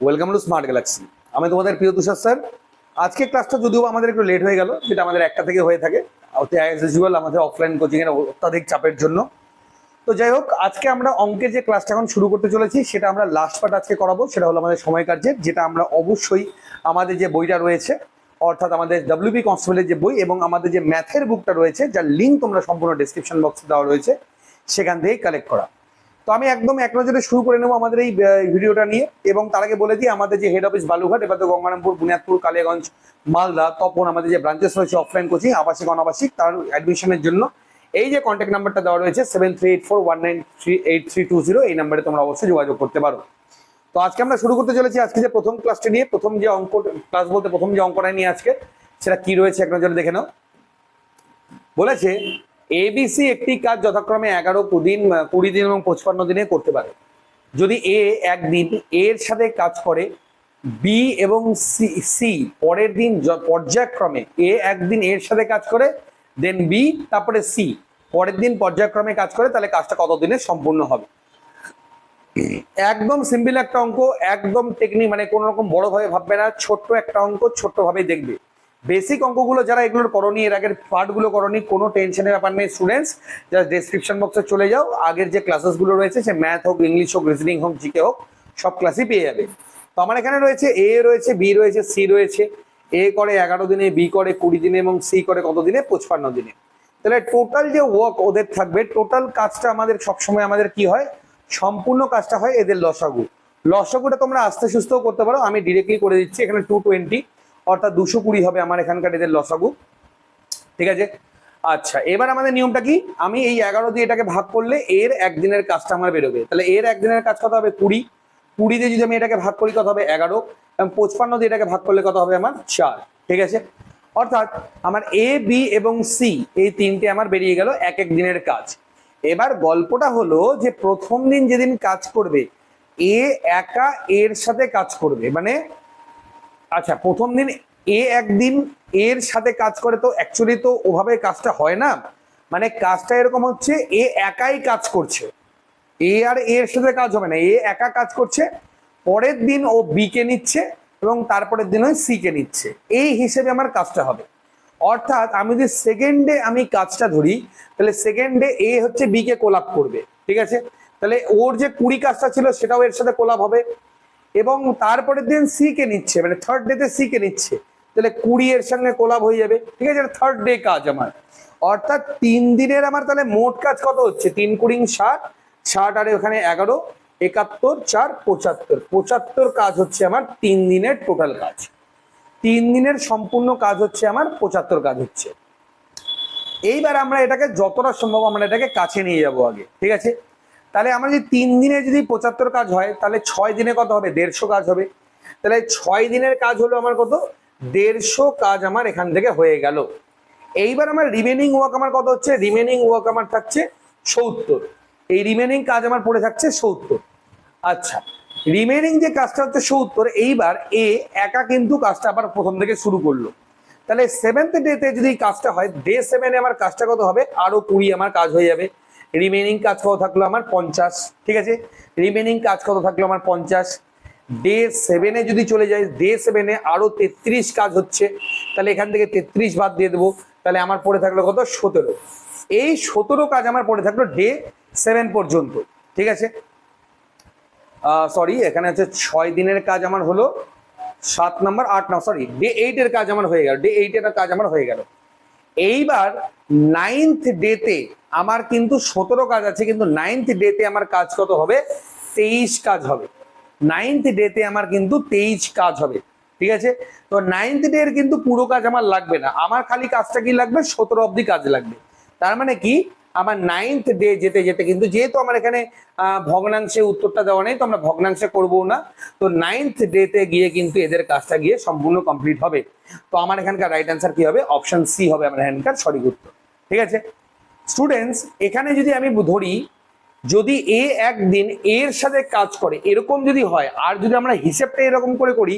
Welcome to smart Galaxy. আমি তোমাদের প্রিয় তুষার স্যার। আজকে ক্লাসটা যদিও আমাদের একটু লেট হয়ে গেল, যেটা আমাদের একটা থেকে হয়ে থাকে। আমাদের অফলাইন কোচিং এর অত্যাধিক চাপের জন্য। তো যাই হোক, আজকে আমরা অঙ্কের যে ক্লাসটা এখন শুরু করতে চলেছি, সেটা আমরা লাস্ট পার্ট আজকে করাবো। সেটা হলো আমাদের সময় কার্যের যেটা আমরা অবশ্যই আমাদের যে বইটা রয়েছে, অর্থাৎ আমাদের ডাব্লিউবি কনস্টেবলের যে বই এবং আমাদের যে ম্যাথের বুকটা রয়েছে, যার লিঙ্ক তোমরা সম্পূর্ণ ডিসক্রিপশন বক্সে দেওয়া রয়েছে, সেখান থেকেই কালেক্ট করা। তো আমি একদম এক নজরে শুরু করে নেব আমাদের এই ভিডিওটা নিয়ে। এবং তার আগে বলে দিই, আমাদের যে হেড অফিস বালুঘাট এবার তো গঙ্গারামপুর, বুনিয়াদপুর, কালিয়াগঞ্জ, মালদা, তপন, আমাদের যে ব্রাঞ্চেস রয়েছে অফলাইন কোচিং আবাসিক, অনাবাসিক, তার অ্যাডমিশনের জন্য। এই যে কন্ট্যাক্ট নাম্বারটা দেওয়া রয়েছে seven eight four one nine eight three two zero এই নাম্বারে তোমরা অবশ্যই যোগাযোগ করতে পারো। তো আজকে আমরা শুরু করতে চলেছি আজকে যে প্রথম ক্লাসটি নিয়ে, প্রথম যে অঙ্ক ক্লাস বলতে প্রথম যে অঙ্কটা নিয়ে আজকে, সেটা কি রয়েছে, এক নজরে দেখে নাও। বলেছে এবিসি একটি কাজ যথাক্রমে এগারো দিন কুড়ি দিন এবং পঁচপান্ন দিনে করতে পারে। যদি এ একদিন এর সাথে কাজ করে বি এবং সি সি পরের দিন পর্যায়ক্রমে এ একদিন এর সাথে কাজ করে দেন বি তারপরে সি পরের দিন পর্যায়ক্রমে কাজ করে, তাহলে কাজটা কত দিনে সম্পূর্ণ হবে? একদম সিম্পল একটা অঙ্ক, একদম টেকনিক মানে কোনো রকম বড় ভাবে ভাববে না, ছোট্ট একটা অঙ্ক, ছোট্ট ভাবে দেখবে। বেসিক অঙ্কগুলো যারা এগুলোর করনি, এর আগের পার্টগুলো করনি, কোনো টেনশনের ব্যাপার নেই স্টুডেন্টস জাস্ট ডেসক্রিপশন বক্সে চলে যাও। আগের যে ক্লাসেসগুলো রয়েছে, সে ম্যাথ হোক ইংলিশ হোক রিজনিং হোক জিকে হোক, সব ক্লাসই পেয়ে যাবে। তো আমার এখানে রয়েছে এ রয়েছে বি রয়েছে সি রয়েছে। এ করে এগারো দিনে বি করে কুড়ি দিনে এবং সি করে কত দিনে? পঁচপান্ন দিনে। তাহলে টোটাল যে ওয়ার্ক ওদের থাকবে টোটাল কাজটা আমাদের সবসময় আমাদের কি হয়? সম্পূর্ণ কাজটা হয় এদের লসাগু। লসাগুটা তোমরা আস্তে সুস্থও করতে পারো। আমি ডিরেক্টলি করে দিচ্ছি, এখানে টু টোয়েন্টি অর্থাৎ দুশো কুড়ি হবে আমার এখানকার এদের লসাগু। ঠিক আছে? আচ্ছা এবার আমাদের নিয়মটা কি? আমি এই এগারো দিয়ে এটাকে ভাগ করলে এর একদিনের কাজটা আমার বেরোবে। তাহলে এর একদিনের কাজ কত হবে? কুড়ি। কুড়ি দিয়ে যদি আমি এটাকে ভাগ করি, কত হবে? এগারো। এবং পঁচপান্ন দিয়ে এটাকে ভাগ করলে কত হবে? আমার চার। ঠিক আছে? অর্থাৎ আমার এ বি এবং সি এই তিনটে আমার বেরিয়ে গেল এক এক দিনের কাজ। এবার গল্পটা হলো যে প্রথম দিন যেদিন কাজ করবে, এ একা এর সাথে কাজ করবে। মানে আচ্ছা প্রথম দিন এ একদিন এর সাথে কাজ করে তো অ্যাকচুয়ালি তো ওভাবে কাজটা হয় না। মানে কাজটা এরকম হচ্ছে, এ একাই কাজ করছে। এ আর এর সাথে কাজ হবে না, এ একা কাজ করছে, পরের দিন ও বি কে নিচ্ছে এবং তারপরের দিন ওই সি কে নিচ্ছে। এই হিসেবে আমার কাজটা হবে। অর্থাৎ আমি যদি সেকেন্ডে আমি কাজটা ধরি, তাহলে সেকেন্ডে এ হচ্ছে বি কে কোলাপ করবে, ঠিক আছে? তাহলে ওর যে কুড়ি কাজটা ছিল, সেটাও এর সাথে কোলাপ হবে। এবং তারপরের দিন সি কে নিচ্ছে মানে থার্ড ডেতে সি কে নিচ্ছে। তাহলে কুড়ি এর সঙ্গে কোলাপ হয়ে যাবে, ঠিক আছে? থার্ড ডে কাজ আমার। অর্থাৎ তিন দিনের আমার তাহলে মোট কাজ কত হচ্ছে? তিন কুড়ি ষাট ষাট আর ওখানে এগারো, একাত্তর, চার, পঁচাত্তর। পঁচাত্তর কাজ হচ্ছে আমার তিন দিনের টোটাল কাজ। তিন দিনের সম্পূর্ণ কাজ হচ্ছে আমার পঁচাত্তর কাজ হচ্ছে। এইবার আমরা এটাকে যতটা সম্ভব আমরা এটাকে কাছে নিয়ে যাব আগে, ঠিক আছে? তাহলে আমরা যদি তিন দিনে যদি পঁচাত্তর কাজ হয়, তাহলে ছয় দিনে কত হবে? দেড়শো কাজ হবে। তাহলে ছয় দিনের কাজ হলো আমার কত? দেড়শো কাজ আমার এখান থেকে হয়ে গেল। এইবার আমার রিমেনিং ওয়ার্ক আমার কত হচ্ছে? রিমেনিং ওয়ার্ক আমার থাকছে সত্তর। এই রিমেনিং কাজ আমার পড়ে থাকছে সত্তর। আচ্ছা রিমেনিং যে কাজটা হচ্ছে সত্তর, এইবার এ একা কিন্তু কাজটা আবার প্রথম থেকে শুরু করল। তাহলে সেভেন্থ ডেতে যদি কাজটা হয় ডে সেভেনে আমার কাজটা কত হবে? আরও কুড়ি আমার কাজ হয়ে যাবে। রিমেনিং কাজ কত থাকল আমার পঞ্চাশ, ঠিক আছে? রিমেনিং কাজ কত থাকল আমার পঞ্চাশ? ডে সেভেনে যদি চলে যায় ডে সেভেনে আরও তেত্রিশ কাজ হচ্ছে, তাহলে এখান থেকে তেত্রিশ বাদ দিয়ে দেবো, তাহলে আমার পড়ে থাকল কত? সতেরো। এই সতেরো কাজ আমার পড়ে থাকল ডে সেভেন পর্যন্ত, ঠিক আছে? সরি এখানে হচ্ছে ছয় দিনের কাজ আমার হলো, সাত নাম্বার আট না সরি ডে এইটের কাজ আমার হয়ে গেল ডে এইটের কাজ আমার হয়ে গেল। এইবার নাইনথ ডেতে আমার কিন্তু সতেরো কাজ আছে, কিন্তু নাইন্থ ডেতে আমার কাজ কত হবে? তেইশ কাজ হবে। নাইন্থ ডেতে আমার কিন্তু তেইশ কাজ হবে, ঠিক আছে? তো নাইন্থ ডে এর কিন্তু পুরো কাজ আমার লাগবে না। আমার খালি কাজটা কি লাগবে? সতেরো অবধি কাজ লাগবে। তার মানে কি? আমার নাইনথ ডে যেতে যেতে কিন্তু যেহেতু আমার এখানে ভগ্নাংশে উত্তরটা দেওয়া নেই, তো আমরা ভগ্নাংশে করব না। তো নাইন্থ ডেতে গিয়ে কিন্তু এদের কাজটা গিয়ে সম্পূর্ণ কমপ্লিট হবে। তো আমার এখানকার রাইট অ্যান্সার কি হবে? অপশন সি হবে, আমার এখানকার সঠিক উত্তর, ঠিক আছে? স্টুডেন্টস এখানে যদি আমি ধরি, যদি এ একদিন এর সাথে কাজ করে, এরকম যদি হয়, আর যদি আমরা হিসেবটা এরকম করে করি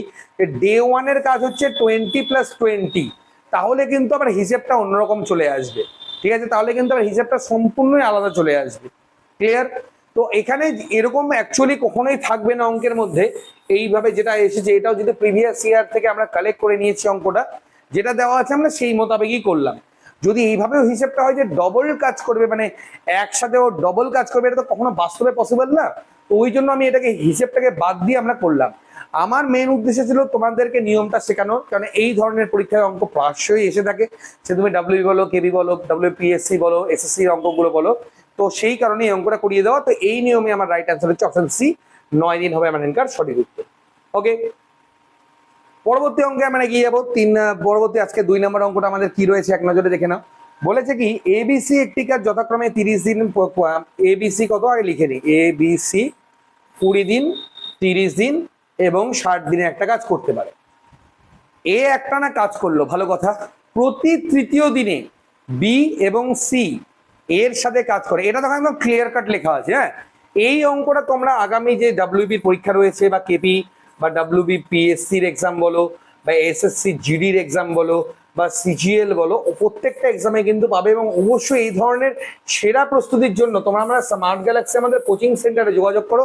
ডে ওয়ানের কাজ হচ্ছে টোয়েন্টি প্লাস টোয়েন্টি তাহলে কিন্তু আবার হিসেবটা অন্যরকম চলে আসবে। ঠিক আছে? তাহলে কিন্তু আবার হিসেবটা সম্পূর্ণই আলাদা চলে আসবে। ক্লিয়ার তো এখানে এরকম অ্যাকচুয়ালি কখনোই থাকবে না অঙ্কের মধ্যে। এইভাবে যেটা এসেছে, এটাও যদি প্রিভিয়াস ইয়ার থেকে আমরা কালেক্ট করে নিয়েছি অঙ্কটা, যেটা দেওয়া আছে আমরা সেই মোতাবেকই করলাম। যদি এইভাবেও হিসেবটা হয় যে ডবল কাজ করবে মানে একসাথে ও ডবল কাজ করবে, এটা তো কখনো বাস্তবে পসিবল না। তো ওই জন্য আমি এটাকে হিসেবটাকে বাদ দিয়ে আমরা করলাম। আমার মেন উদ্দেশ্য ছিল তোমাদেরকে নিয়মটা শেখানোর কারণ এই ধরনের পরীক্ষায় অঙ্ক প্রায়শই এসে থাকে। সে তুমি ডাব্লিউ বলো কেবি বলো ডাব্লিউ পিএসসি বলো এসএসসি অঙ্কগুলো বলো। তো সেই কারণে এই অঙ্কটা করিয়ে দেওয়া। তো এই নিয়মে আমার রাইট অ্যান্সার হচ্ছে অপশন সি নয় দিন হবে আমার এখানকার সঠিক উত্তর। ওকে পরবর্তী অঙ্কে আমরা এগিয়ে যাব। তিন পরবর্তী আজকে দুই নম্বর অঙ্কটা আমাদের কি রয়েছে এক নজরে দেখে নাও। বলেছে কি এবিসি একটি কাজ যথাক্রমে তিরিশ দিন এবিসি কত? আগে লিখে নি এবিসি কুড়ি দিন, তিরিশ দিন এবং ষাট দিনে একটা কাজ করতে পারে। এ একটা না কাজ করল, ভালো কথা। প্রতি তৃতীয় দিনে বি এবং সি এর সাথে কাজ করে। এটা দেখো একদম ক্লিয়ার কাট লেখা আছে হ্যাঁ? এই অঙ্কটা তোমরা আগামী যে ডাব্লিউবি পরীক্ষা রয়েছে বা কেপি বা ডাব্লিউবি পিএসসির এক্সাম বলো, বা এসএসসি জিডির এক্সাম বলো, বা সিজিএল বলো প্রত্যেকটা এক্সামে কিন্তু পাবে এবং অবশ্যই এই ধরনের সেরা প্রস্তুতির জন্য তোমরা আমরা স্মার্ট গ্যালাক্সি আমাদের কোচিং সেন্টারে যোগাযোগ করো।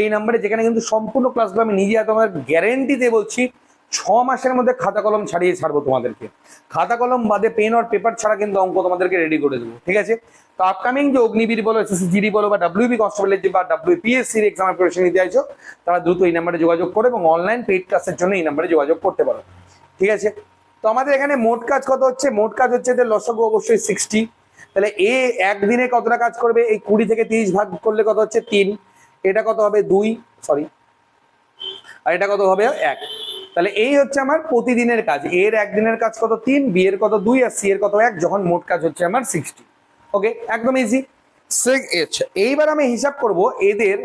এই নাম্বারে যেখানে কিন্তু সম্পূর্ণ ক্লাসগুলো আমি নিজে তোমার গ্যারেন্টিতে বলছি। ছ মাসের মধ্যে খাতা কলম ছাড়িয়ে ছাড়বো তোমাদেরকে। খাতা কলম বাদে পেন আর পেপার ছাড়া কিন্তু অঙ্ক তোমাদেরকে রেডি করে দেবো, ঠিক আছে? তো আপকামিং যে অগ্নিবীর বলো এসএসসি জিডি বলো, বা ডাব্লিউবি কনস্টেবলের যে বা ডাব্লিউপিএসসির এক্সামের প্রিপারেশন নিতে চাইছো, তারা দ্রুত এই নাম্বারে যোগাযোগ করো এবং অনলাইন পেইড ক্লাসের জন্য এই নাম্বারে যোগাযোগ করতে পারো, ঠিক আছে? তো আমাদের এখানে মোট কাজ কত হচ্ছে? মোট কাজ হচ্ছে এদের লসগু অবশ্যই সিক্সটি তাহলে এ একদিনে কতটা কাজ করবে? এই কুড়ি থেকে তিরিশ ভাগ করলে কত হচ্ছে? তিন। এটা কত হবে? দুই। সরি আর এটা কত হবে? এক। তাহলে এই হচ্ছে আমার প্রতিদিনের কাজ। এর একদিনের কাজ কত তিন বি এর কত দুই, আর সি এর কত এক, যখন মোট কাজ হচ্ছে আমার সিক্সটি ওকে একদম ইজি আচ্ছা এইবার আমি হিসাব করব এদের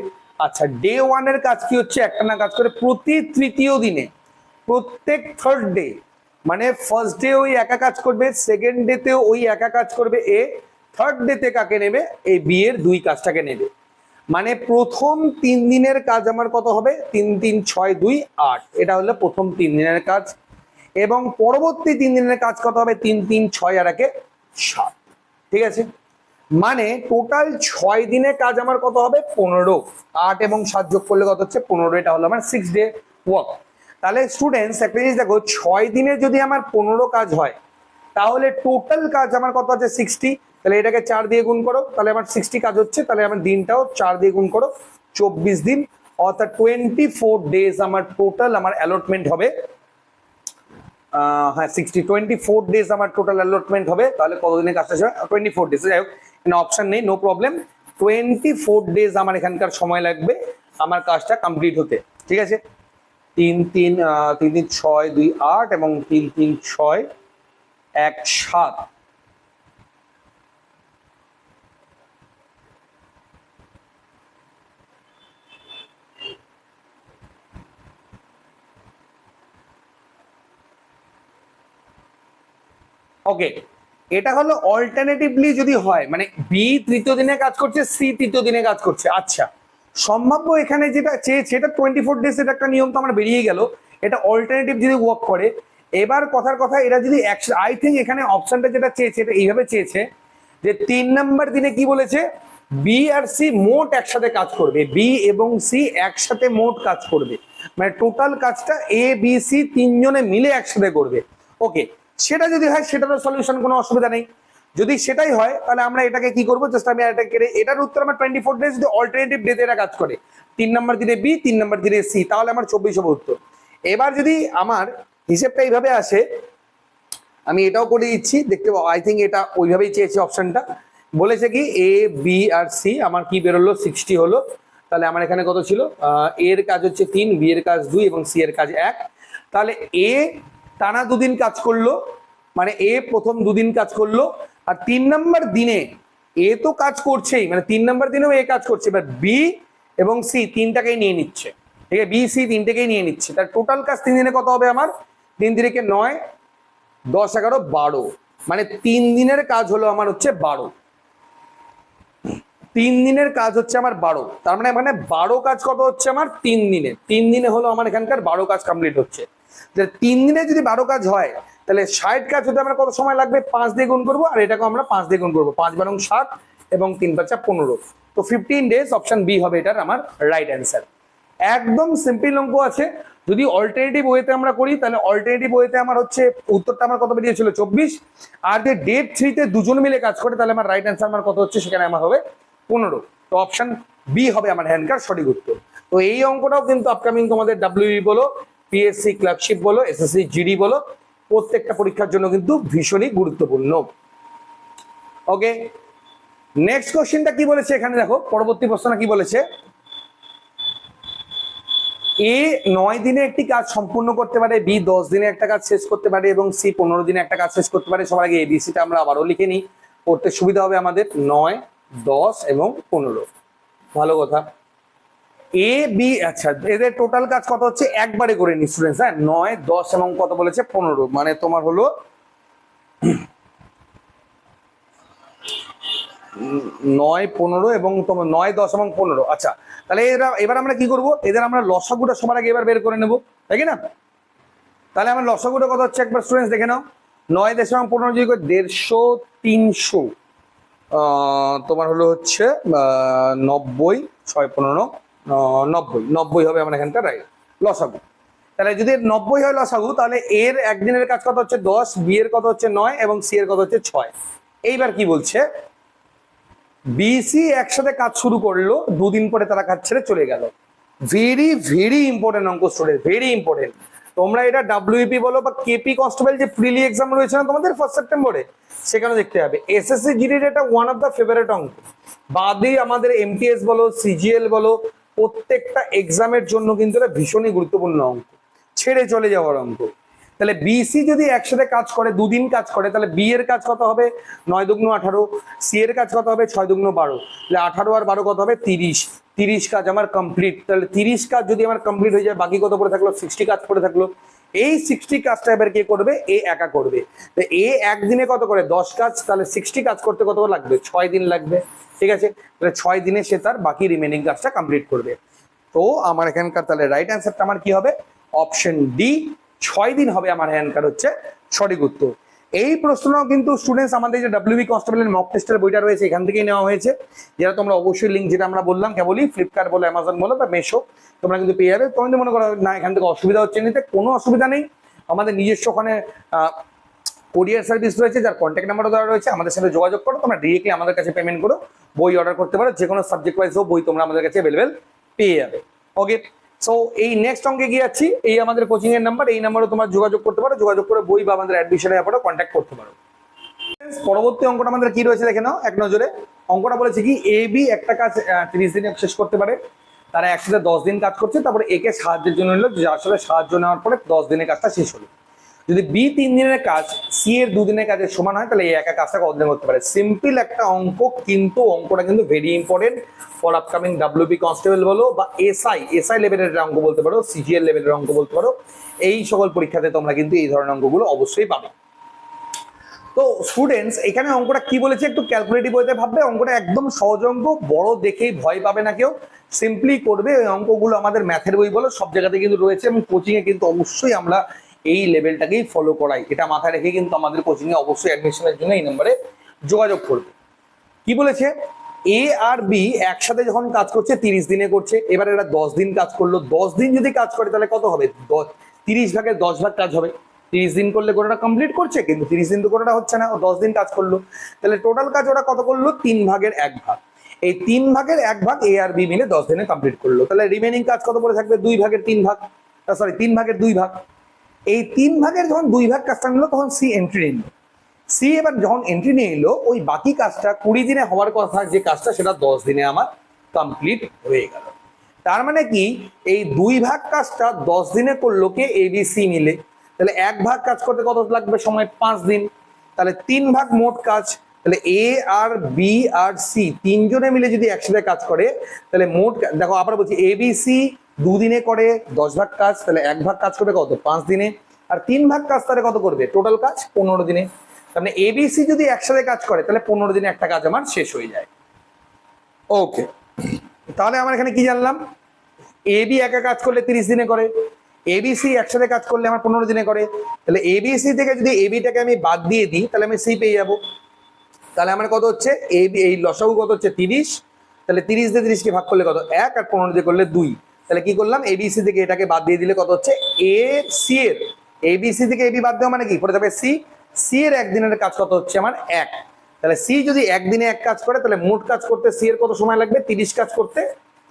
আচ্ছা ডে ওয়ানের কাজ কি হচ্ছে? একটা না কাজ করে প্রতি তৃতীয় দিনে, প্রত্যেক থার্ড ডে মানে ফার্স্ট ডে ওই একা কাজ করবে সেকেন্ড ডেতে ওই একা কাজ করবে, এ থার্ড ডেতে কাকে নেবে? এই বি এর দুই কাজটাকে নেবে। মানে প্রথম তিন দিনের কাজ আমার কত হবে? তিন তিন, ছয়, দুই, আট। এটা হলো প্রথম তিন দিনের কাজ। এবং পরবর্তী তিন দিনের কাজ কত হবে? তিন তিন, ছয় আর একে সাত। ঠিক আছে? মানে টোটাল ছয় দিনের কাজ আমার কত হবে? পনেরো। আট এবং সাত যোগ করলে কত হচ্ছে? পনেরো। এটা হলো আমার সিক্স ডে ওয়ার্ক তাহলে স্টুডেন্টস একটা জিনিস দেখো, ছয় দিনে যদি আমার পনেরো কাজ হয়, তাহলে টোটাল কাজ আমার কত আছে? সিক্সটি তাহলে এটাকে চার দিয়ে গুণ করো, তাহলে আমার সিক্সটি কাজ হচ্ছে, তাহলে আমার দিনটাও চার দিয়ে গুণ করো, চব্বিশ দিন, অর্থাৎ টোয়েন্টি ফোর ডেজ আমার টোটাল আমার অ্যালটমেন্ট হবে হ্যাঁ সিক্সটি টোয়েন্টি ফোর ডেজ আমার টোটাল অ্যালটমেন্ট হবে, তাহলে কতদিনের কাজটা হবে? টোয়েন্টি ফোর ডেজ যাই হোক অপশন নেই no problem twenty four days আমার এখানকার সময় লাগবে আমার কাজটা কমপ্লিট হতে, ঠিক আছে? তিন তিন তিন তিন, ছয়, দুই, আট এবং তিন তিন, ছয়, এক, সাত ওকে এটা হলো অল্টারনেটিভলি যদি হয় মানে বি তৃতীয় দিনে কাজ করছে সি তৃতীয় দিনে কাজ করছে। আচ্ছা সম্ভাব্য এখানে যেটা চেয়েছে, এটা টোয়েন্টি ফোর ডেজ এটা একটা নিয়ম তো আমার বেরিয়ে গেল। এটা অল্টারনেটিভ যদি ওয়ার্ক করে, এবার কথার কথা এরা যদি আই থিঙ্ক এখানে অপশনটা যেটা চেয়েছে, এটা এইভাবে চেয়েছে যে তিন নাম্বার দিনে কি বলেছে? বি আর সি মোট একসাথে কাজ করবে। বি এবং সি একসাথে মোট কাজ করবে। মানে টোটাল কাজটা এ বি সি তিনজনে মিলে একসাথে করবে। ওকে সেটা যদি হয়, সেটারও সলিউশন কোনো অসুবিধা নেই। যদি সেটাই হয়, তাহলে আমরা এটাকে কি করব? জাস্ট আমি এটা কেড়ে এটার উত্তর আমার টোয়েন্টি ফোর ডেজ যদি অল্টারনেটিভ ডেতে এরা কাজ করে। তিন নম্বর দিনে বি তিন নম্বর দিনে সি তাহলে আমার চব্বিশ হবে উত্তর। এবার যদি আমার হিসেবটা এইভাবে আসে, আমি এটাও করে দিচ্ছি, দেখতে পাবো আই থিঙ্ক এটা ওইভাবেই চেয়েছে অপশনটা বলেছে কি এ বি আর সি আমার কি বেরোলো? সিক্সটি হলো। তাহলে আমার এখানে কত ছিল? এর কাজ হচ্ছে তিন বি এর কাজ দুই এবং সি এর কাজ এক। তাহলে এ টানা দুদিন কাজ করল মানে এ প্রথম দুদিন কাজ করল, আর তিন নম্বর দিনে এ তো কাজ করছেই মানে তিন নম্বর দিনেও এ কাজ করছে, এবার বি এবং সি তিনটাকেই নিয়ে নিচ্ছে, ঠিক আছে? বি, সি তিনটাকেই নিয়ে নিচ্ছে, তার টোটাল কাজ তিন দিনে কত হবে আমার? তিন দিনে নয়, দশ, এগারো, বারো মানে তিন দিনের কাজ হলো আমার হচ্ছে বারো। তিন দিনের কাজ হচ্ছে আমার বারো, তার মানে মানে বারো কাজ কত হচ্ছে আমার? তিন দিনে তিন দিনে হলো আমার এখানকার বারো কাজ কমপ্লিট হচ্ছে। তিন দিনে যদি বারো কাজ হয়, তাহলে ষাট কাজ হতে আমার কত সময় লাগবে? পাঁচ দিয়ে গুণ করব, আর এটাকে আমরা পাঁচ দিয়ে গুণ করব। পাঁচ বারং ষাট এবং তিন পাঁচা পনেরো। তো ফিফটিন ডেজ অপশন বি হবে এটার আমার রাইট অ্যান্সার একদম সিম্পল অঙ্ক আছে। যদি অল্টারনেটিভ ওয়েতে আমরা করি, তাহলে অল্টারনেটিভ ওয়েতে আমার হচ্ছে উত্তরটা আমার কত বেরিয়েছিল? চব্বিশ। আর যে ডেট থ্রিতে দুজন মিলে কাজ করে, তাহলে আমার রাইট অ্যান্সার আমার কত হচ্ছে? সেখানে আমার হবে পনেরো। তো অপশন বি হবে আমার হ্যান্ডকার সঠিক উত্তর। তো এই অঙ্কটাও কিন্তু আপকামিং তোমাদের ডাব্লিউবি বলো। পিএসসি ক্লার্কশিপ বলো এসএসসি জিডি বলো, প্রত্যেকটা পরীক্ষার জন্য কিন্তু ভীষণই গুরুত্বপূর্ণ। ওকে নেক্সট কোশ্চেনটা কি বলেছে এখানে দেখো, পরবর্তী প্রশ্নটা কি বলেছে? এ নয় দিনে একটি কাজ সম্পূর্ণ করতে পারে বি দশ দিনে একটা কাজ শেষ করতে পারে, এবং সি পনেরো দিনে একটা কাজ শেষ করতে পারে। সবার আগে এবিসিটা আমরা আবারও লিখে নিই। পড়তে সুবিধা হবে আমাদের নয়, দশ এবং পনেরো। ভালো কথা। এ বি আচ্ছা এদের টোটাল কাজ কত হচ্ছে? একবারে করে নি স্টুডেন্টস হ্যাঁ? নয়, দশ এবং কত বলেছে? পনেরো। মানে তোমার হলো নয়, পনেরো এবং তোমার নয়, দশ এবং পনেরো। আচ্ছা তাহলে এরা, এবার আমরা কি করব? এদের আমরা লসাগুটা সবার আগে এবার বের করে নেব, তাই না? তাহলে আমার লসাগুটা কত হচ্ছে একবার স্টুডেন্টস দেখে নাও। নয় দেশ এবং পনেরো যদি দেড়শো, তিনশো। তোমার হলো হচ্ছে নব্বই, ছয়, পনেরো। নব্বই। নব্বই হবে আমার এখানকার রাইট লসাগু। তাহলে যদি নব্বই হয় লসাগু, তাহলে এর একদিনের কাজ কত হচ্ছে? দশ, বি এর কত হচ্ছে? নয় এবং সি এর কত হচ্ছে? ছয়। এইবার কি বলছে? বিসি একসাথে কাজ শুরু করল, দুদিন পরে তারা কাজ ছেড়ে চলে গেল। ভেরি ভেরি ইম্পর্টেন্ট অঙ্ক স্টুডেন্ট ভেরি ইম্পর্টেন্ট তোমরা এটা ডাব্লিউপি বলো বা কেপি কনস্টেবল যে প্রিলি এক্সাম রয়েছে না তোমাদের ফার্স্ট সেপ্টেম্বরে সেখানে দেখতে হবে। এসএসসি জিডির এটা ওয়ান অফ দ্য ফেভারিট অঙ্ক। বাদে আমাদের এমটিএস বলো সিজিএল বলো প্রত্যেকটা এক্সামের জন্য কিন্তু এটা ভীষণই গুরুত্বপূর্ণ অঙ্ক। ছেড়ে চলে যাওয়ার অঙ্ক। তাহলে বিসি যদি একসাথে কাজ করে, দুদিন কাজ করে, তাহলে বি এর কাজ কত হবে? নয় দুগ্ন আঠারো। সি এর কাজ কত হবে? ছয় দুগ্ন বারো। তাহলে আঠারো আর বারো কত হবে? তিরিশ। তিরিশ কাজ আমার কমপ্লিট তাহলে তিরিশ কাজ যদি আমার কমপ্লিট হয়ে যায়, বাকি কত পড়ে থাকল? সিক্সটি কাজ পড়ে থাকল। এই সিক্সটি কাজটা এবার কে করবে? এ একা করবে। তো এ একদিনে কত করে? দশ কাজ? তাহলে সিক্সটি কাজ করতে কত লাগবে? ছয় দিন লাগবে। ঠিক আছে? তাহলে ছয় দিনে সে তার বাকি রিমেনিং কাজটা কমপ্লিট করবে। তো আমার এখানকার তাহলে রাইট অ্যান্সারটা আমার কি হবে? অপশন ডি ছয় দিন হবে আমার হ্যান্ডকার হচ্ছে সঠিক উত্তর। এই প্রশ্নটাও কিন্তু স্টুডেন্টস আমাদের যে ডাব্লিউবি কনস্টেবলের মক টেস্টের বইটা রয়েছে, এখান থেকেই নেওয়া হয়েছে। যেটা তোমরা অবশ্যই লিঙ্ক যেটা আমরা বললাম, কেবলই ফ্লিপকার্ট বলো অ্যামাজন বলো বা মেশো তোমরা কিন্তু পেয়ে যাবে। যদি মনে করো, না, এখান থেকে অসুবিধা হচ্ছে নিতে, কোনো অসুবিধা নেই। আমাদের নিজস্ব ওখানে কোরিয়ার সার্ভিস রয়েছে, যার কন্ট্যাক্ট নাম্বারও দেওয়া রয়েছে। আমাদের সাথে যোগাযোগ করো, তোমরা ডিরেক্টলি আমাদের কাছে পেমেন্ট করো। বই অর্ডার করতে পারো যে কোনো সাবজেক্ট ওয়াইজ হোক, বই তোমরা আমাদের কাছে অ্যাভেলেবেল পেয়ে যাবে। ওকে সো এই নেক্সট অঙ্কে গিয়ে যাচ্ছি? এই আমাদের কোচিং এর নাম্বার এই নাম্বারে তোমরা যোগাযোগ করতে পারো, যোগাযোগ করে বই বা আমাদের অ্যাডমিশনের ব্যাপারে কন্ট্যাক্ট করতে পারো। পরবর্তী অঙ্কটা আমাদের কি রয়েছে দেখে নাও, এক নজরে। অঙ্কটা বলেছে কি এ বি একটা কাজ তিরিশ দিনে শেষ করতে পারে। তারা একসাথে দশ দিন কাজ করছে, তারপরে একে সাহায্যের জন্য নিল, যার সাথে সাহায্য নেওয়ার পরে দশ দিনের কাজটা শেষ হলো। যদি বি তিন দিনের কাজ, সি এর দুদিনের কাজের সমান হয়, তাহলে এই একা কাজটা কতদিন করতে পারে। সিম্পল একটা অঙ্ক, কিন্তু অঙ্কটা কিন্তু very important for upcoming WB constable বলো বা এসআই এসআই লেভেলের অঙ্ক বলতে পারো সিজিএল লেভেলের অঙ্ক বলতে পারো, এই সকল পরীক্ষাতে তোমরা কিন্তু এই ধরনের অঙ্কগুলো অবশ্যই পাবে। তো স্টুডেন্টস এখানে অঙ্কটা কি বলেছে একটু ক্যালকুলেটিভ হতে ভাববে। অঙ্কটা একদম সহজ অঙ্ক, বড় দেখেই ভয় পাবে না কেউ। সিম্পলি করবে, ওই অঙ্কগুলো আমাদের ম্যাথের বই বলো, সব জায়গাতে কিন্তু রয়েছে এবং কোচিংয়ে কিন্তু অবশ্যই আমরা এই লেভেলটাকেই ফলো করাই। এটা মাথায় রেখে কিন্তু আমাদের কোচিংয়ে অবশ্যই অ্যাডমিশনের জন্য এই নম্বরে যোগাযোগ করবে। কি বলেছে? এ আর বি একসাথে যখন কাজ করছে, তিরিশ দিনে করছে, এবার এরা দশ দিন কাজ করল। দশ দিন যদি কাজ করে, তাহলে কত হবে? তিরিশ ভাগের দশ ভাগ কাজ হবে। তিরিশ দিন করলে গোটাটা কমপ্লিট করছে, কিন্তু তিরিশ দিন তো গোটাটা হচ্ছে না, ও দশ দিন কাজ করল। তাহলে টোটাল কাজ ওরা কত করল? তিন ভাগের এক ভাগ। এই তিন ভাগের এক ভাগ এ আর বি মিলে দশ দিনে কমপ্লিট করল। তাহলে রিমেনিং কাজ কত পড়ে থাকবে? দুই ভাগের তিন ভাগ। সরি তিন ভাগের দুই ভাগ। এই তিন ভাগের যখন দুই ভাগ কাজটা নিল তখন সি এন্ট্রি নিল। সি এবার যখন এন্ট্রি নিয়ে এলো, ওই বাকি কাজটা কুড়ি দিনে হওয়ার কথা, যে কাজটা সেটা দশ দিনে আমার কমপ্লিট হয়ে গেল। তার মানে কি? এই দুই ভাগ কাজটা দশ দিনে করল কে? এবিসি মিলে। তাহলে এক ভাগ কাজ করতে কত লাগবে? সময় পাঁচ দিন। তাহলে তিন ভাগ মোট কাজ, তাহলে এ আর বি আর সি তিনজনে মিলে যদি একসাথে কাজ করে, তাহলে মোট, দেখো আবার বলছি এবিসি দুদিনে করে দশ ভাগ কাজ, তাহলে এক ভাগ কাজ করবে কত? পাঁচ দিনে। আর তিন ভাগ কাজ তাহলে কত করবে? টোটাল কাজ পনেরো দিনে। তার মানে এবিসি যদি একসাথে কাজ করে, তাহলে পনেরো দিনে একটা কাজ আমার শেষ হয়ে যায়। ওকে তাহলে আমার এখানে কি জানলাম? এ বি একা কাজ করলে তিরিশ দিনে করে। এবিসি একসাথে কাজ করলে আমার পনেরো দিনে করে। তাহলে এবিসি থেকে যদি এবিটাকে আমি বাদ দিয়ে দিই, তাহলে আমি সি পেয়ে যাব। তাহলে আমার কত হচ্ছে? এ বি এই লসাগু কত হচ্ছে? তিরিশ। তাহলে তিরিশ দিয়ে তিরিশকে ভাগ করলে কত? এক, আর পনেরো দিয়ে করলে দুই। তাহলে কি করলাম? এবিসি থেকে এটাকে বাদ দিয়ে দিলে কত হচ্ছে? এ সি এর। এবিসি থেকে এবি বাদ দেওয়া মানে কি? পড়ে যাবে সি সি এর একদিনের কাজ কত হচ্ছে আমার? এক। তাহলে সি যদি একদিনে এক কাজ করে, তাহলে মোট কাজ করতে সি এর কত সময় লাগবে? তিরিশ কাজ করতে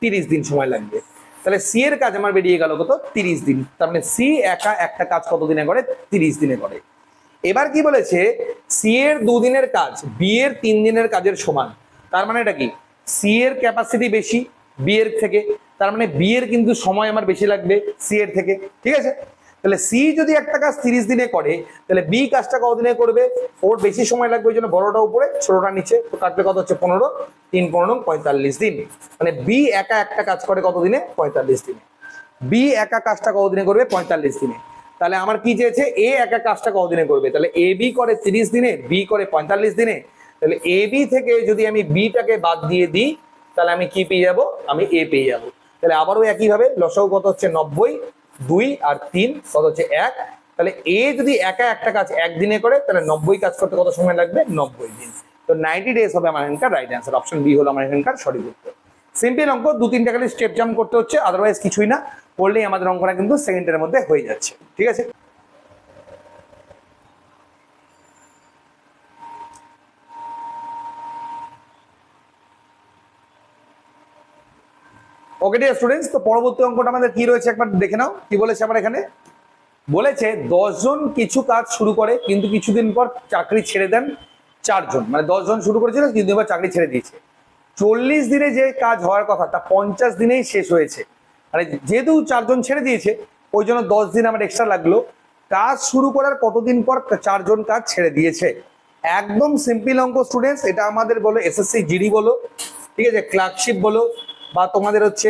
তিরিশ দিন সময় লাগবে। তাহলে সি এর কাজ আমার বেরিয়ে গেল কত? তিরিশ দিন। তার মানে সি একা একটা কাজ কত দিনে করে? তিরিশ দিনে করে। এবার কি বলেছে? সি এর দুদিনের কাজ বি এর তিন দিনের কাজের সমান। তার মানে এটা কি? সি এর ক্যাপাসিটি বেশি বি এর থেকে। তার মানে বি এর কিন্তু সময় আমার বেশি লাগবে সি এর থেকে, ঠিক আছে? তাহলে সি যদি একটা কাজ তিরিশ দিনে করে, তাহলে বি কাজটা কত দিনে করবে? ওর বেশি সময় লাগবে ওই জন্য বড়টা উপরে, ছোটটা নিচে তো কাটলে কত হচ্ছে পনেরো? তিন, পনেরো, পঁয়তাল্লিশ দিন। মানে বি একা একটা কাজ করে কত দিনে পঁয়তাল্লিশ দিনে। বি একা কাজটা কত দিনে করবে? পঁয়তাল্লিশ দিনে। তাহলে আমার কি চেয়েছে? এ একা কাজটা কত দিনে করবে? তাহলে এ বি করে তিরিশ দিনে, বি করে পঁয়তাল্লিশ দিনে। তাহলে এ বি থেকে যদি আমি বিটাকে বাদ দিয়ে দিই, তাহলে আমি কি পেয়ে যাব? আমি এ পেয়ে যাব। তাহলে আবারও একইভাবে লসাগু কত হচ্ছে? নব্বই, দুই আর তিন, কত হচ্ছে এক? তাহলে এ যদি একা একটা কাজ একদিনে করে, তাহলে নব্বই কাজ করতে কত সময় লাগবে? নব্বই দিন। তো নাইনটি ডেজ হবে আমার এখানকার রাইট অ্যান্সার অপশন বি হলো আমার এখানকার সঠিক উত্তর। সিম্পল অঙ্ক, দু তিনটা খালি স্টেপ জাম্প করতে হচ্ছে আদারওয়াইজ কিছুই না। করলেই আমাদের অঙ্কটা কিন্তু সেকেন্ডের মধ্যে হয়ে যাচ্ছে। ঠিক আছে? ওকে ডিয়ার স্টুডেন্টস তো পরবর্তী অঙ্কটা আমাদের কি রয়েছে একবার দেখে নাও। কি বলেছে আমার এখানে? বলেছে, দশজন কিছু কাজ শুরু করে, কিন্তু কিছুদিন পর চাকরি ছেড়ে দেন চারজন। মানে দশজন শুরু করেছিল কিন্তু এবার চাকরি ছেড়ে দিয়েছে। চল্লিশ দিনে যে কাজ হওয়ার কথা, তা পঞ্চাশ দিনেই শেষ হয়েছে। মানে যেহেতু চারজন ছেড়ে দিয়েছে, ওই জন্য দশ দিন আমার এক্সট্রা লাগল। কাজ শুরু করার কতদিন পর চারজন কাজ ছেড়ে দিয়েছে? একদম সিম্পল অঙ্ক স্টুডেন্টস এটা আমাদের বলো এসএসসি জিডি বলো, ঠিক আছে ক্লার্কশিপ বলো বা তোমাদের হচ্ছে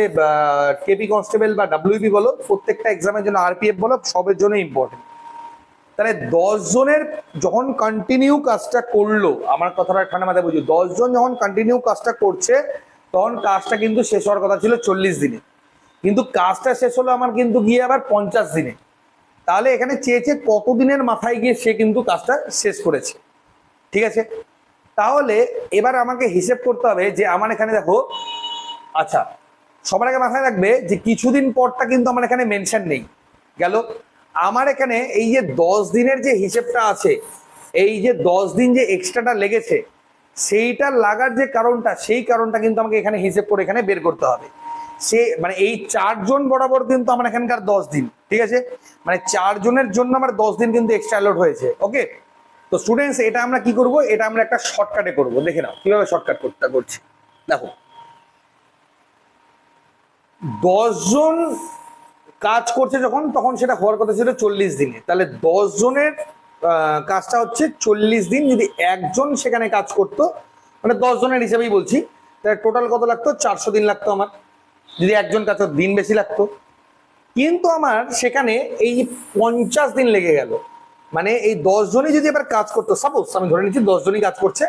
কেপি কনস্টেবল বা ডাব্লিউপি বলো, প্রত্যেকটা এক্সামের জন্য আরপিএফ বলো, সবের জন্য ইম্পর্টেন্ট তাহলে জনের যখন কন্টিনিউ কাজটা করল, আমার কথাটা ঠান্ডা মাথায় বুঝি দশ জন যখন কন্টিনিউ কাজটা করছে, তখন কাজটা কিন্তু শেষ হওয়ার কথা ছিল চল্লিশ দিনে। কিন্তু কাজটা শেষ হলো আমার কিন্তু গিয়ে আবার পঞ্চাশ দিনে। তাহলে এখানে চেয়েছে কতদিনের মাথায় গিয়ে সে কিন্তু কাজটা শেষ করেছে। ঠিক আছে? তাহলে এবার আমাকে হিসেব করতে হবে যে, আমার এখানে দেখো আচ্ছা সবার আগে মাথায় রাখবে যে কিছুদিন পরটা কিন্তু আমার এখানে মেনশন নেই। গেল? আমার এখানে এই যে দশ দিনের যে হিসেবটা আছে, এই যে দশ দিন যে এক্সট্রাটা লেগেছে, সেইটা লাগার যে কারণটা, সেই কারণটা কিন্তু আমাকে এখানে হিসেব করে এখানে বের করতে হবে। সে মানে এই চারজন বরাবর কিন্তু আমার এখানকার দশ দিন, ঠিক আছে? মানে চারজনের জন্য আমার দশ দিন কিন্তু এক্সট্রা অ্যালোট হয়েছে ওকে তো স্টুডেন্টস এটা আমরা কি করব? এটা আমরা একটা শর্টকাটে করব। দেখে নাও, কীভাবে শর্টকাট করতে করছি। দেখো দশজন কাজ করছে যখন, তখন সেটা হওয়ার কথা ছিল চল্লিশ দিনে। তাহলে দশ জনের কাজটা হচ্ছে চল্লিশ দিন যদি একজন সেখানে কাজ করতো মানে দশ জনের হিসেবেই বলছি, তাহলে টোটাল কত লাগতো? চারশো দিন লাগতো আমার। যদি একজন কাজ দিন বেশি লাগতো। কিন্তু আমার সেখানে এই পঞ্চাশ দিন লেগে গেল। মানে এই দশ জনই যদি এবার কাজ করতো সাপোজ আমি ধরে নিচ্ছি দশ জনই কাজ করছে,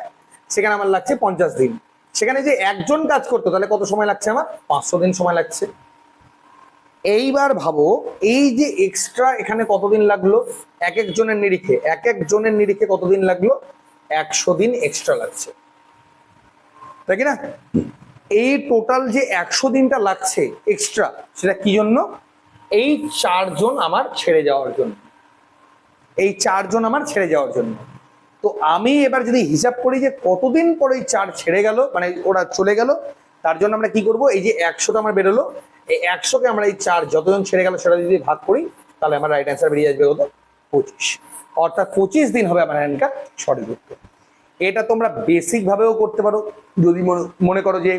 সেখানে আমার লাগছে পঞ্চাশ দিন। সেখানে যে একজন কাজ করতো, তাহলে কত সময় লাগছে আমার? পাঁচশো দিন সময় লাগছে। এইবার ভাবো, এই যে এক্সট্রা এখানে কতদিন লাগল? এক একজনের নিরিখে, এক একজনের নিরিখে কতদিন লাগল? একশো দিন এক্সট্রা লাগছে। তাই না? এই টোটাল যে একশো দিনটা লাগছে এক্সট্রা সেটা কি জন্য? এই চারজন আমার ছেড়ে যাওয়ার জন্য। এই চারজন আমার ছেড়ে যাওয়ার জন্য। তো আমি এবার যদি হিসাব করি যে কতদিন পরে এই চার ছেড়ে গেল মানে ওরা চলে গেল, তার জন্য আমরা কি করব? এই যে একশোটা আমার বেরোলো, এই একশোকে আমরা এই চার যতজন ছেড়ে গেল সেটা যদি ভাগ করি, তাহলে আমার রাইট অ্যান্সার বেরিয়ে আসবে কত? পঁচিশ। অর্থাৎ পঁচিশ দিন হবে আমার এখানকার সঠিক উত্তর এটা তোমরা বেসিক ভাবেও করতে পারো। যদি মনে করো যে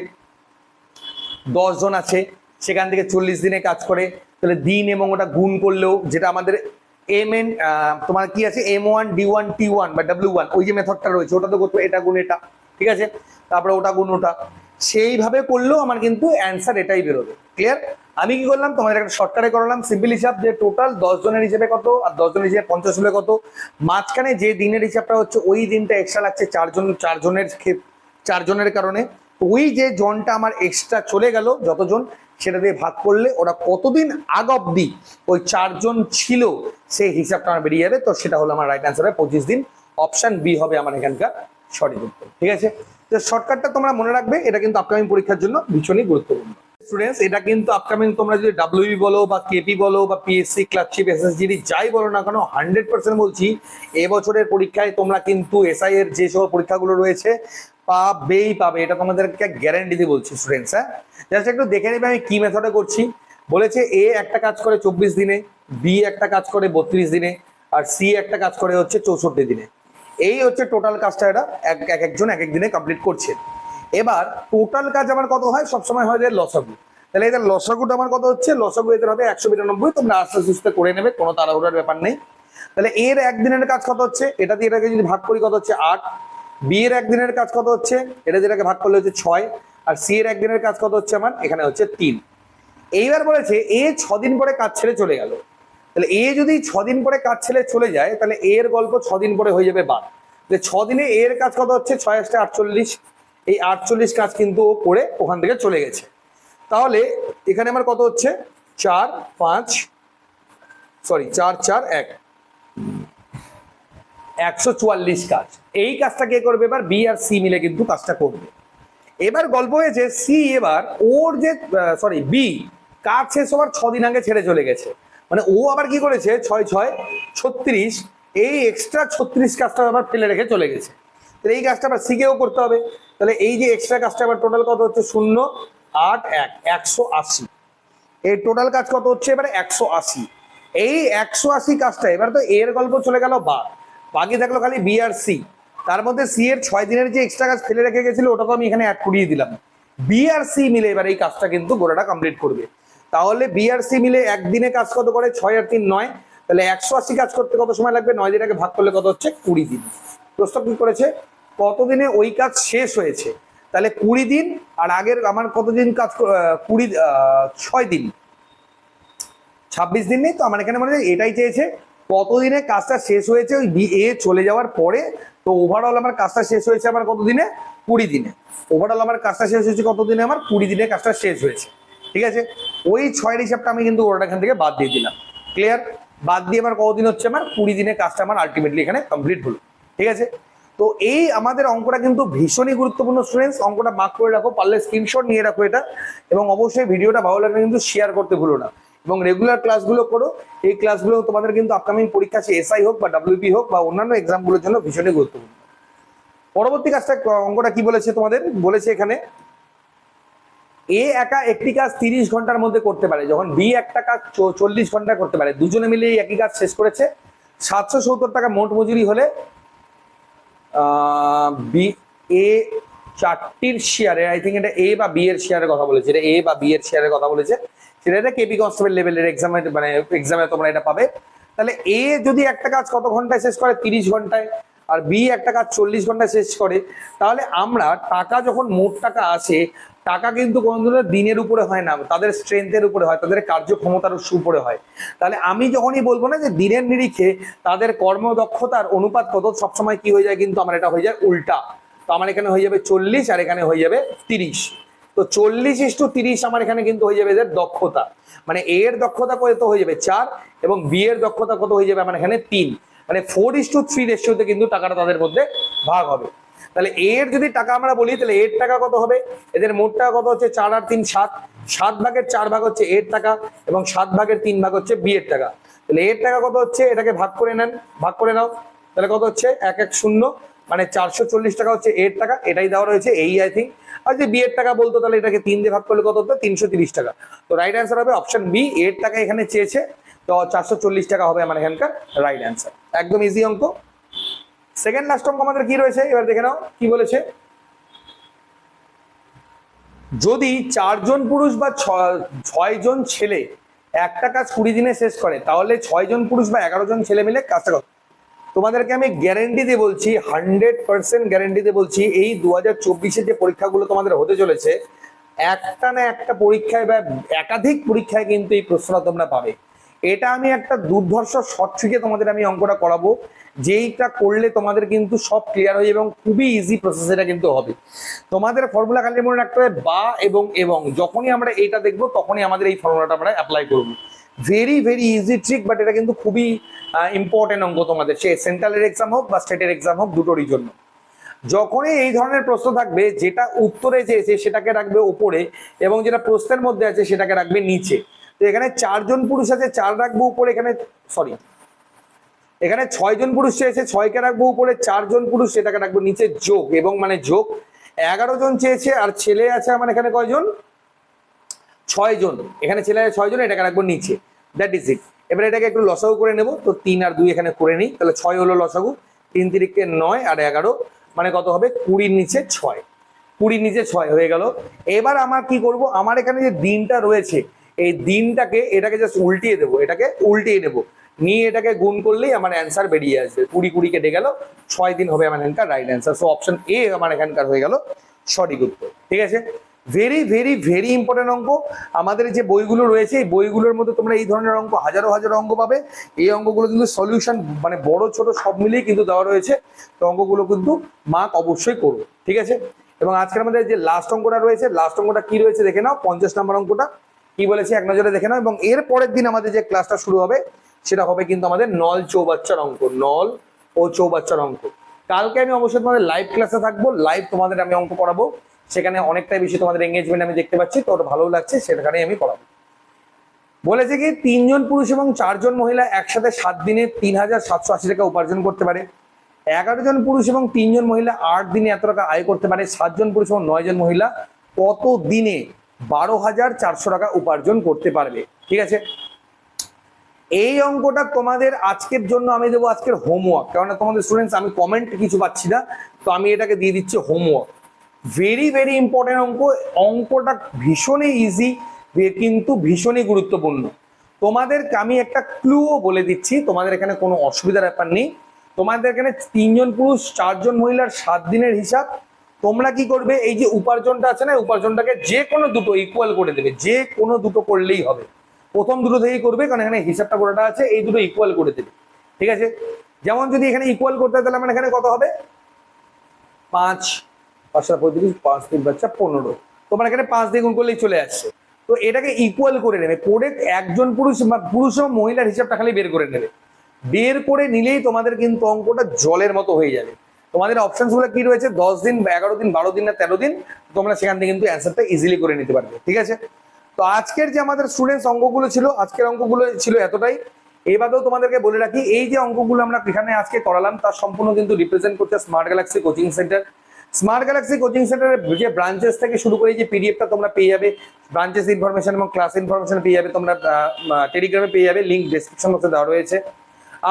দশজন আছে, সেখান থেকে চল্লিশ দিনে কাজ করে, তাহলে দিন এবং ওটা গুণ করলেও যেটা আমাদের এম এন তোমার কি আছে? M one D one T one বা ডাব্লিউ ওয়ান ওই যে মেথডটা রয়েছে, ওটা তো করতে এটা গুণ এটা, ঠিক আছে? তারপরে ওটা গুণ ওটা। সেইভাবে করলেও আমার কিন্তু অ্যান্সার এটাই বেরোবে ক্লিয়ার আমি কি করলাম? তোমাদের একটা শর্টকাটে করলাম সিম্পল হিসাব যে টোটাল দশ জনের হিসেবে কত, আর দশ জনের হিসেবে পঞ্চাশ হলে কত? মাঝখানে যে দিনের হিসাবটা হচ্ছে, ওই দিনটা এক্সট্রা লাগছে চারজন চারজনের চারজনের কারণে। ওই যে জনটা আমার এক্সট্রা চলে গেল, যতজন সেটা দিয়ে ভাগ করলে ওরা কতদিন আগ অব্দি ওই চারজন ছিল, সেই হিসাবটা আমার বেরিয়ে যাবে। তো সেটা হলো আমার রাইট অ্যান্সার হবে পঁচিশ দিন। অপশন বি হবে আমার এখানকার সঠিক উত্তর। ঠিক আছে? তো শর্টকাটটা তোমরা মনে রাখবে, এটা কিন্তু আপকামিং পরীক্ষার জন্য ভীষণই গুরুত্বপূর্ণ। স্টুডেন্টস এটা কিন্তু আপকামিং তোমরা যদি ডাব্লিউবি বলো বা কেপি বলো বা পিএসসি ক্লার্কশিপ এসএসজিডি যাই বলো না কেন হান্ড্রেড পার্সেন্ট বলছি, এবছরের পরীক্ষায় তোমরা কিন্তু এসআই এর যে সব পরীক্ষাগুলো রয়েছে পাবেই পাবে, এটা তোমাদেরকে গ্যারান্টি দিয়ে বলছি স্টুডেন্টস হ্যাঁ? জাস্ট একটু দেখে নেবে আমি কি মেথডে করছি। বলেছে এ একটা কাজ করে চব্বিশ দিনে বি একটা কাজ করে বত্রিশ দিনে, আর সি একটা কাজ করে হচ্ছে চৌষট্টি দিনে। এই হচ্ছে টোটাল কাজটা এটা, এক এক একজন এক এক দিনে কমপ্লিট করছে। এবার টোটাল কাজ আমার কত হয়? সবসময় হয় যে লসাগু। তাহলে এদের লসাগুটা আমার কত হচ্ছে? লসাগু এদের হবে একশো বিরানব্বই, তোমরা আস্তে আস্তে করে নেবে, কোনো তাড়াহুড়ার ব্যাপার নেই। তাহলে এর একদিনের কাজ কত হচ্ছে? এটা দিয়ে এটাকে যদি ভাগ করি কত হচ্ছে? আট। বি এর একদিনের কাজ কত হচ্ছে? এটা যেটাকে ভাগ করলে হচ্ছে ছয়, আর সি এর একদিনের কাজ কত হচ্ছে আমার? এখানে হচ্ছে তিন। এইবার বলেছে, এ ছদিন পরে কাজ ছেড়ে চলে গেল। তাহলে এ যদি ছদিন পরে কাজ ছেড়ে চলে যায়, তাহলে এর গল্প ছদিন পরে হয়ে যাবে বাদ। তাহলে ছদিনে এর কাজ কত হচ্ছে? ছয় আসতে আটচল্লিশ। এই আটচল্লিশ কাজ কিন্তু ও করে ওখান থেকে চলে গেছে। তাহলে এখানে আমার কত হচ্ছে? চার, পাঁচ সরি চার চার, এক। একশো চুয়াল্লিশ কাজ। এই কাজটা কে করবে? এবার বি আর সি মিলে কিন্তু কাজটা করবে। এবার গল্প হয়েছে, সি এবার ওর যে সরি বি কাজ শেষ হওয়ার ছদিন আগে ছেড়ে চলে গেছে। মানে ও আবার কি করেছে? ছয় ছয়, ছত্রিশ, এই এক্সট্রা ছত্রিশ কাজটা আবার ফেলে রেখে চলে গেছে। তাহলে এই কাজটা আবার সিকেও করতে হবে। তাহলে এই যে এক্সট্রা কাজটা আবার টোটাল কত হচ্ছে? শূন্য, আট, এক, একশো আশি। এই টোটাল কাজ কত হচ্ছে? এবারে একশো আশি। এই একশো আশি কাজটা, এবার তো এর গল্প চলে গেল বা বাকি থাকল খালি বি আর সি তার মধ্যে সি এর ছয় দিনের যে এক্সট্রা কাজ ফেলে রেখে গেছিল ওটাকে আমি এখানে অ্যাড করিয়ে দিলাম। বি আর সি মিলে এবার এই কাজটা কিন্তু গোড়াটা কমপ্লিট করবে। তাহলে বি আর সি মিলে একদিনে কাজ কত করে? ছয় আর তিন নয়। তাহলে একশো আশি কাজ করতে কত সময় লাগবে? নয় দিনকে ভাগ করলে কত হচ্ছে? কুড়ি দিন। প্রস্তাব কি করেছে? কতদিনে ওই কাজ শেষ হয়েছে? তাহলে কুড়ি দিন আর আগের আমার কতদিন কাজ কুড়ি ছয় দিন। ছাব্বিশ দিন নেই তো? আমার এখানে মানে এটাই চেয়েছে। কতদিনে কাজটা শেষ হয়েছে ওই বি এ চলে যাওয়ার পরে? তো ওভারঅল আমার কাজটা শেষ হয়েছে আমার কত দিনে কুড়ি দিনে। ওভারঅল আমার কাজটা শেষ হয়েছে কত দিনে আমার কুড়ি দিনে কাজটা শেষ হয়েছে। ঠিক আছে? ওই ছয়ের হিসাবটা আমি কিন্তু ওটা এখান থেকে বাদ দিয়ে দিলাম। ক্লিয়ার বাদ দিয়ে আমার কতদিন হচ্ছে? আমার কুড়ি দিনে কাজটা আমার আলটিমেটলি এখানে কমপ্লিট হলো। ঠিক আছে? তো এই আমাদের অঙ্কটা কিন্তু ভীষণই গুরুত্বপূর্ণ স্টুডেন্টস অঙ্কটা মার্ক করে রাখো, পারলে স্ক্রিনশট নিয়ে রাখো এটা। এবং অবশ্যই ভিডিওটা ভালো লাগলে কিন্তু শেয়ার করতে ভুলো না। এবং রেগুলার ক্লাসগুলো করো। এই ক্লাসগুলো তোমাদের কিন্তু আপকামিং পরীক্ষা আছে এসআই হোক বা ডাব্লিউপি হোক বা অন্যান্য এক্সামগুলোর জন্য ভীষণই গুরুত্বপূর্ণ। পরবর্তী কাজটা অঙ্কটা কি বলেছে তোমাদের? বলেছে এখানে, এ একা একটি কাজ তিরিশ ঘণ্টার মধ্যে করতে পারে, যখন বি একটা কাজ চল্লিশ ঘণ্টা করতে পারে। দুজনে মিলে এই একই কাজ শেষ করেছে। সাতশো সত্তর টাকা মোট মজুরি হলে বি, এ চারটির শেয়ারে আই থিঙ্ক এটা এ বা বি এর শেয়ারের কথা বলেছে। এটা এ বা বি এর শেয়ারের কথা বলেছে। সেটা এটা কেপি কনস্টেবল লেভেলের এক্সামে মানে এক্সামে তোমরা এটা পাবে। তাহলে এ যদি একটা কাজ কত ঘন্টায় শেষ করে? তিরিশ ঘন্টায়। আর বি একটা কাজ চল্লিশ ঘন্টায় শেষ করে। তাহলে আমরা টাকা যখন, মোট টাকা আসে, টাকা কিন্তু কোনোদিনও দিনের উপরে হয় না। তাদের স্ট্রেংথের উপরে হয়, তাদের কার্যক্ষমতার উপরে হয়। তাহলে আমি যখনই বলব না যে দিনের নিরিখে তাদের কর্মদক্ষতার অনুপাত কত, সবসময় কি হয়ে যায় কিন্তু আমার এটা হয়ে যায় উল্টা। তো আমার এখানে হয়ে যাবে চল্লিশ আর এখানে হয়ে যাবে তিরিশ। তো চল্লিশ ইস্টু তিরিশ আমার এখানে কিন্তু হয়ে যাবে এদের দক্ষতা। মানে এ এর দক্ষতা কত হয়ে যাবে? চার এবং বি এর দক্ষতা কত হয়ে যাবে? আমার এখানে তিন। মানে ফোর ইস টু থ্রি রেশিওতে কিন্তু টাকাটা তাদের মধ্যে ভাগ হবে। তাহলে এর যদি টাকা আমরা বলি, তাহলে এর টাকা কত হবে? এদের মোট টাকা কত হচ্ছে? চার আর তিন, সাত। সাত ভাগের চার ভাগ হচ্ছে এর টাকা এবং সাত ভাগের তিন ভাগ হচ্ছে বি এর টাকা। তাহলে এর টাকা কত হচ্ছে? এটাকে ভাগ করে নেন। ভাগ করে নাও। তাহলে কত হচ্ছে? এক এক, শূন্য। মানে চারশো চল্লিশ টাকা হচ্ছে এর টাকা। এটাই দেওয়া রয়েছে এই, আই, থিঙ্ক। আর যদি বি এর টাকা বলতো, তাহলে এটাকে তিন দিয়ে ভাগ করলে কত হতো? তিনশো টাকা। তো রাইট অ্যান্সার হবে অপশন বি এর টাকা এখানে চেয়েছে। তো চারশো চল্লিশ টাকা হবে আমার এখানকার রাইট অ্যান্সার একদম ইজি অঙ্ক। সেকেন্ড লাস্ট অঙ্ক আমাদের কি রয়েছে? এবার দেখে নাও, কি বলেছে? যদি চারজন পুরুষ বা ছ- ছয়জন ছেলে একটা কাজ কুড়ি দিনে শেষ করে, তাহলে ছয়জন পুরুষ বা এগারো জন ছেলে মিলে কাজটা? তোমাদেরকে আমি গ্যারেন্টি দিয়ে বলছি হান্ড্রেড পার্সেন্ট গ্যারেন্টি দিয়ে বলছি, এই দু হাজার যে পরীক্ষাগুলো তোমাদের হতে চলেছে, একটা না একটা পরীক্ষায় বা একাধিক পরীক্ষায় কিন্তু এই প্রশ্নটা তোমরা পাবে। এটা আমি একটা দুর্ধর্ষ শর্ট থেকে তোমাদের আমি অঙ্কটা করাবো, যেইটা করলে তোমাদের কিন্তু সব ক্লিয়ার হয়ে এবং খুবই ইজি প্রসেস এটা কিন্তু হবে। তোমাদের ফর্মুলা খালি মনে রাখতে হবে, বা এবং এবং। যখনই আমরা এটা দেখব, তখনই আমাদের এই ফর্মুলাটা আমরা অ্যাপ্লাই করব। Very very easy trick but এটা কিন্তু খুবই ইম্পর্টেন্ট অঙ্ক তোমাদের। সে সেন্ট্রালের এক্সাম হোক বা স্টেটের এক্সাম হোক, দুটোরই জন্য। যখনই এই ধরনের প্রশ্ন থাকবে, যেটা উত্তরে চেয়েছে সেটাকে রাখবে উপরে এবং যেটা প্রশ্নের মধ্যে আছে সেটাকে রাখবে নিচে। তো এখানে চারজন পুরুষ আছে, চার রাখব উপরে, এখানে সরি এখানে ছয়জন পুরুষ চেয়েছে ছয়কে রাখব উপরে, চারজন পুরুষ সেটাকে রাখব নিচে, যোগ। এবং মানে যোগ এগারো জন চেয়েছে আর ছেলে আছে আমার এখানে কয়জন? ছয় জন এখানে ছেলে আছে ছয় জন এটাকে রাখব নিচে। দ্যাট ইজ ইট এবার এটাকে একটু লসাগু করে নেব। তো তিন আর দুই এখানে করে নিই। তাহলে ছয় হলো লসাগু, তিন তিরিখকে নয় আর এগারো মানে কত হবে? কুড়ির নিচে ছয়। কুড়ির নিচে ছয় হয়ে গেল। এবার আমার কি করব? আমার এখানে যে দিনটা রয়েছে, এই দিনটাকে এটাকে জাস্ট উল্টিয়ে দেবো। এটাকে উল্টিয়ে নেব। নিয়ে এটাকে গুণ করলেই আমার অ্যান্সার বেরিয়ে আসবে। কুড়ি কুড়ি কেটে গেল। ছয় দিন হবে আমার এখানকার right answer so option A আমার এখানকার হয়ে গেল। সঠিক উত্তর ঠিক আছে? ভেরি ভেরি ভেরি ইম্পর্টেন্ট অঙ্ক। আমাদের যে বইগুলো রয়েছে, এই বইগুলোর মধ্যে তোমরা এই ধরনের অঙ্ক, হাজারো হাজারো অঙ্ক পাবে। এই অঙ্কগুলো কিন্তু সলিউশন মানে বড়, ছোট, সব মিলিয়ে কিন্তু দেওয়া রয়েছে। তো অঙ্কগুলো কিন্তু মার্ক অবশ্যই করবে, ঠিক আছে? এবং আজকের আমাদের যে লাস্ট অঙ্কটা রয়েছে লাস্ট অঙ্কটা কি রয়েছে দেখে নাও, পঞ্চাশ নম্বর অঙ্কটা। কি বলেছে? এক নজরে দেখে নাও। এবং এর পরের দিন আমাদের যে ক্লাসটা শুরু হবে, সেটা হবে কিন্তু আমাদের নল চৌবাচ্চার অঙ্ক, নল ও চৌবাচ্চার অঙ্ক। কালকে আমি অবশ্যই তোমাদের লাইভ ক্লাসে থাকব। লাইভ তোমাদের আমি অঙ্ক পড়াবো সেখানে অনেকটাই বেশি তোমাদের এঙ্গেজমেন্ট আমি দেখতে পাচ্ছি। তো ওটা ভালো লাগছে সেখানেই আমি করাবো। বলেছে কি, তিনজন পুরুষ এবং চারজন মহিলা একসাথে সাত দিনে তিন হাজার সাতশো আশি টাকা উপার্জন করতে পারে। এগারো জন পুরুষ এবং তিনজন মহিলা আট দিনে এত টাকা আয় করতে পারে। সাতজন পুরুষ এবং নয় জন মহিলা কত দিনে বারো হাজার চারশো টাকা উপার্জন করতে পারবে? ঠিক আছে? এই অঙ্কটা তোমাদের আজকের জন্য আমি দেবো আজকের হোমওয়ার্ক কেননা তোমাদের স্টুডেন্টস আমি কমেন্ট কিছু পাচ্ছি না, তো আমি এটাকে দিয়ে দিচ্ছি হোমওয়ার্ক ভেরি ভেরি ইম্পর্টেন্ট অঙ্ক। অঙ্কটা ভীষণই ইজি কিন্তু ভীষণই গুরুত্বপূর্ণ। তোমাদের আমি একটা ক্লুও বলে দিচ্ছি, তোমাদের এখানে কোনো অসুবিধার ব্যাপার নেই। তোমাদের এখানে তিনজন পুরুষ, চারজন মহিলার সাত দিনের হিসাব। তোমরা কি করবে, এই যে উপার্জনটা আছে না উপার্জনটাকে যে কোনো দুটো ইকুয়াল করে দেবে, যে কোনো দুটো করলেই হবে। প্রথম দুটো থেকেই করবে, কারণ এখানে হিসাবটা করাটা আছে, এই দুটো ইকুয়াল করে দেবে। ঠিক আছে? যেমন যদি এখানে ইকুয়াল করতে হয়, তাহলে আমার এখানে কত হবে? পাঁচ। পাঁচটা পঁয়ত্রিশ, পাঁচ তিন বাচ্চা পনেরো। তোমার এখানে পাঁচ দিয়ে গুণ করলেই চলে আসছে। তো এটাকে ইকুয়াল করে নেবে। করে একজন পুরুষ বা পুরুষ ও মহিলার হিসাবটা খালি বের করে নেবে। বের করে নিলেই তোমাদের কিন্তু অঙ্কটা জলের মতো হয়ে যাবে। তোমাদের অপশনসগুলো কি রয়েছে? দশ দিন, এগারো দিন, বারো দিন না তেরো দিন, তোমরা সেখান থেকে কিন্তু অ্যান্সারটা ইজিলি করে নিতে পারবে। ঠিক আছে? তো আজকের যে আমাদের স্টুডেন্টস অঙ্কগুলো ছিল, আজকের অঙ্কগুলো ছিল এতটাই। এবারেও তোমাদেরকে বলে রাখি, এই যে অঙ্কগুলো আমরা এখানে আজকে করালাম তার সম্পূর্ণ কিন্তু রিপ্রেজেন্ট করছে Smart Galaxy coaching centre Smart Galaxy coaching সেন্টারের যে ব্রাঞ্চেস থেকে শুরু করে যে পিডিএফটা তোমরা পেয়ে যাবে ব্রাঞ্চেস ইনফরমেশন এবং ক্লাস ইনফরমেশন পেয়ে যাবে, তোমরা টেলিগ্রামে পেয়ে যাবে লিঙ্ক ডিসক্রিপশন বক্সে দেওয়া রয়েছে।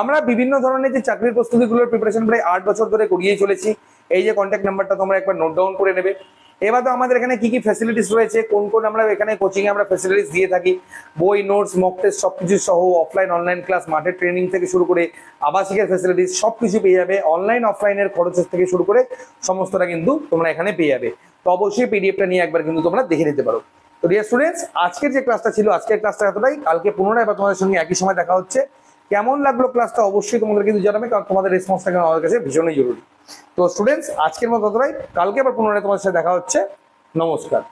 আমরা বিভিন্ন ধরনের যে চাকরির প্রস্তুতিগুলোর প্রিপারেশন প্রায় আট বছর ধরে করিয়েই চলেছি। এই যে কন্ট্যাক্ট নাম্বারটা তোমরা একবার নোট ডাউন করে নেবে। এবার তো আমাদের এখানে কি কি ফ্যাসিলিটিস রয়েছে, কোন কোন আমরা এখানে কোচিং এ আমরা ফ্যাসিলিটিস দিয়ে থাকি, বই নোটস মক টেস্ট সবকিছু সহ অফলাইন অনলাইন ক্লাস মাঠের ট্রেনিং থেকে শুরু করে আবাসিকের ফ্যাসিলিটিস সবকিছু পেয়ে যাবে অনলাইন অফলাইনের খরচের থেকে শুরু করে সমস্তটা কিন্তু তোমরা এখানে পেয়ে যাবে। তো অবশ্যই পিডিএফটা নিয়ে একবার কিন্তু তোমরা দেখে নিতে পারো। তো ডিয়ার স্টুডেন্টস আজকের যে ক্লাসটা ছিল, আজকের ক্লাসটা এতটাই। কালকে পুনরায় আবার তোমাদের সঙ্গে একই সময় দেখা হচ্ছে। কেমন লাগল ক্লাসটা অবশ্যই তোমাদের কিন্তু জানাবে, কারণ তোমাদের রেসপন্সটা কিন্তু আমাদের কাছে ভীষণই জরুরি। তো স্টুডেন্টস আজকের মতো ততটাই কালকে আবার পুনরায় তোমাদের সাথে দেখা হচ্ছে। নমস্কার।